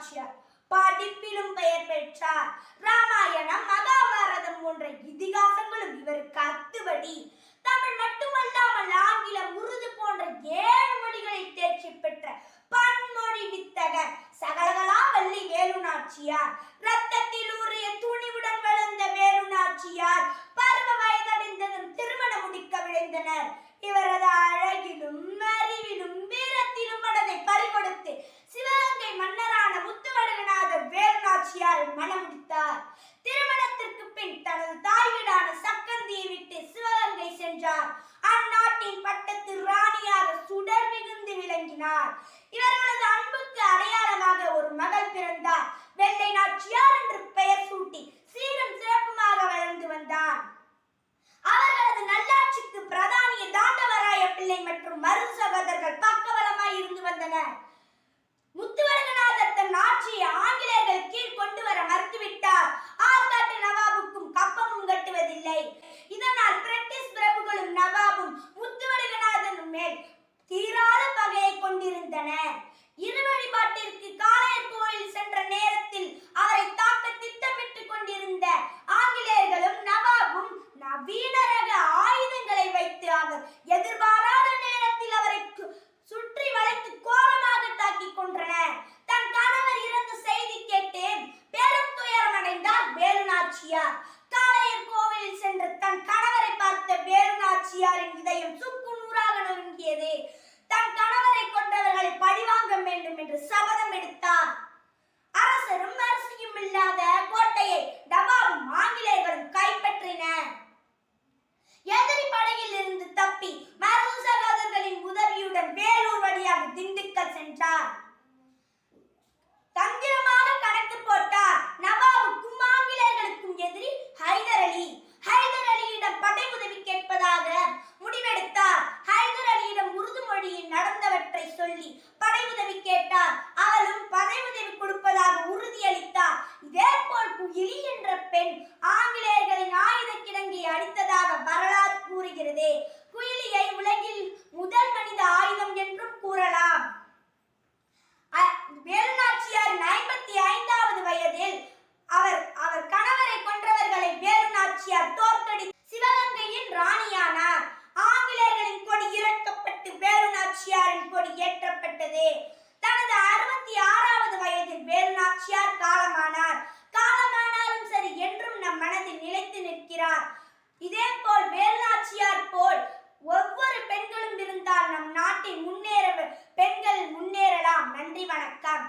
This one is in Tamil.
நாச்சியார் படிப்பிலும் பெயர் பெற்றார். ராமாயணம் மகாபாரதம் போன்ற இதிகாசங்களும் இவருக்கு அத்துபடி தமிழ் மட்டுமல்லாமல் ஆங்கிலம் உருது போன்ற ஏழு மொழிகளை தேர்ச்சி பெற்ற பன்மொழி வித்தகர் சகலகலா வள்ளி வேலு இவர்களது அன்புக்கு அடையாளமாக ஒரு மகள் பிறந்தார். வெள்ளை நாச்சியார் என்று பெயர் சூட்டி சீரும் சிறப்புமாக வளர்ந்து வந்தார். அவர்களது நல்லாட்சிக்கு பிரதானிய தாண்டவராய பிள்ளை மற்றும் மரு சகோதரர்கள் பக்கபலமாய் இருந்து வந்தனர். முத்துவரங்கநாதர் தன் ஆட்சியை ஆங்கிலேயர்கள் கீழ் கொண்டு வர மறுத்துவிட்டார். ஆற்காட்டு நவாபுக்கும் கப்பமும் கட்டுவதில்லை. இதனால் பிரிட்டிஷ் பிரபுகளும் நவாபும் முத்துவரங்கநாதனும் மேல் தீரா கொண்டிருந்தனர் இரு வழிபாட்டிற்கு காளையர் கோயில் சென்ற நேரத்தில் அவரை தாக்க திட்டமிட்டுக் கொண்டிருந்த ஆங்கிலேயர்களும் நவாபும் நவீன ரக ஆயுதங்களை வைத்து அவர் எதிர்பாராத நேரத்தில் அவரை சுற்றி வளைத்து கோரமாக தாக்கி கொன்றனர். தன் கணவர் இறந்த செய்தி கேட்டு பெரும் துயரம் அடைந்தார் வேலுநாச்சியார். காளையர் கோவிலில் சென்று தன் கணவரை பார்த்த வேலுநாச்சியாரின் இதயம் சுக்கு நூறாக இதயம் என்று சபதம் எடுத்தார். அரசரும் அரசியும் இல்லாத கோட்டையை டபாவும் ஆங்கிலேயர்களும் கைப்பற்றினர் எதிரி படையில் இருந்து தப்பி மருது சகோதரர்களின் உதவியுடன் வேலூர் வழியாக திண்டுக்கல் சென்றார். இயற்றப்பட்டது தனது அறுபத்தி ஆறாவது வயதில் வேலு நாச்சியார் காலமானார். காலமானாலும் சரி என்றும் நம் மனதில் நிலைத்து நிற்கிறார். இதே போல் வேலு நாச்சியார் போல் ஒவ்வொரு பெண்களும் இருந்தால் நம் நாட்டின் முன்னேற பெண்கள் முன்னேறலாம். நன்றி வணக்கம்.